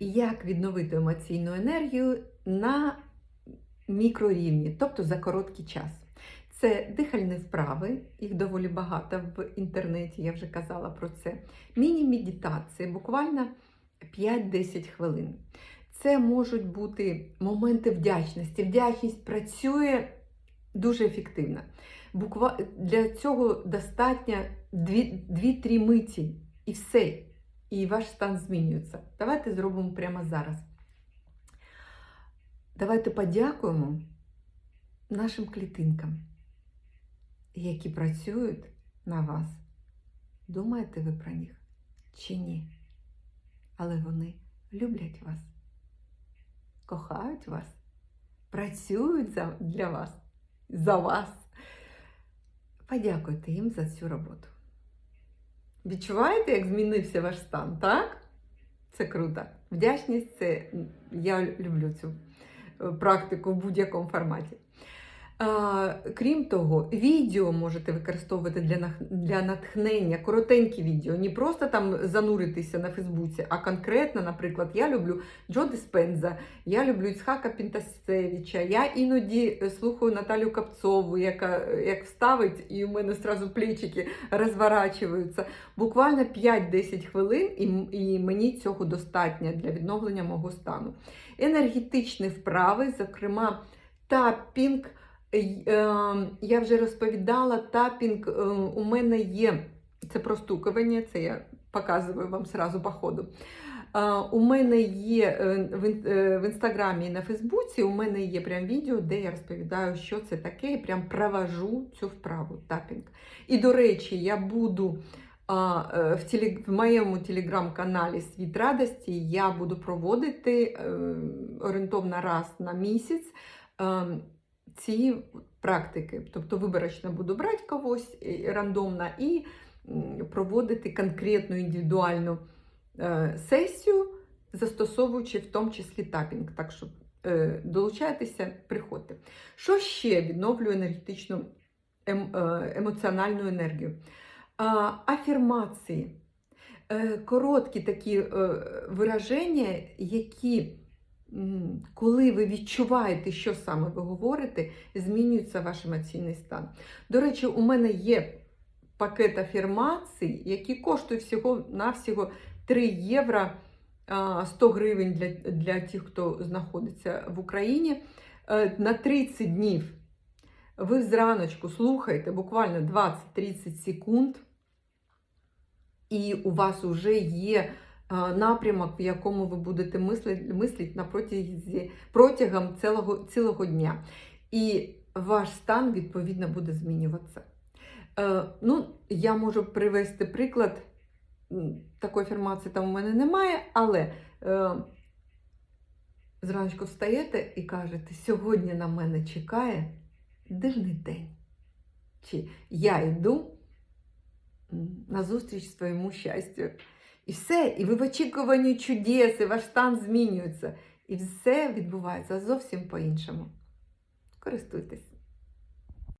як відновити емоційну енергію на мікрорівні, тобто за короткий час. Це дихальні вправи, їх доволі багато в інтернеті, я вже казала про це. Міні-медитації, буквально 5-10 хвилин. Це можуть бути моменти вдячності. Вдячність працює дуже ефективно. Буква... Для цього достатньо 2-3 миті і все. І ваш стан змінюється. Давайте зробимо прямо зараз. Давайте подякуємо нашим клітинкам, які працюють на вас. Думаєте ви про них чи ні? Але вони люблять вас, кохають вас, працюють за, для вас, за вас. Подякуйте їм за цю роботу. Відчуваєте, як змінився ваш стан, так? Це круто. Вдячність це я люблю цю практику в будь-якому форматі. Крім того, відео можете використовувати для для натхнення, коротенькі відео, не просто там зануритися на Фейсбуці, а конкретно, наприклад, я люблю Джо Диспенза, я люблю Іцхака Пінтасевича, я іноді е, слухаю Наталю Капцову, яка е, як вставить, і у мене одразу плечики розворачуються. Буквально 5-10 хвилин, і, і мені цього достатньо для відновлення мого стану. Енергетичні вправи, зокрема, тапінг. Е, Я вже розповідала, тапінг е, у мене є, це простукування, це я показую вам сразу по ходу. Е, У мене є в ін- в інстаграмі і на Фейсбуці, у мене є прям відео, де я розповідаю, що це таке, і прям провожу цю вправу тапінг. І, до речі, я буду в, теле, в моєму телеграм-каналі Світ радості я буду проводити орієнтовно раз на місяць ці практики. Тобто виборочно буду брати когось е, рандомно і проводити конкретну індивідуальну е, сесію, застосовуючи в тому числі тапінг. Так що е, долучайтеся, приходьте. Що ще відновлює енергетичну ем, емоціональну енергію? Афірмації. Короткі такі вираження, які, коли ви відчуваєте, що саме ви говорите, змінюється ваш емоційний стан. До речі, у мене є пакет афірмацій, які коштують всього-навсього 3 євро 100 гривень для, для тих, хто знаходиться в Україні. Е, На 30 днів ви зраночку слухаєте буквально 20-30 секунд, і у вас вже є напрямок, в якому ви будете мислити, протязі, протягом цілого, цілого дня. І ваш стан, відповідно, буде змінюватися. Е, ну, я можу привести приклад. Такої афірмації там у мене немає, але е, зранку встаєте і кажете, сьогодні на мене чекає дивний день. Чи я йду на зустріч своєму щастю. І все, і ви в очікуванні чудес, і ваш стан змінюється. І все відбувається зовсім по-іншому. Користуйтесь.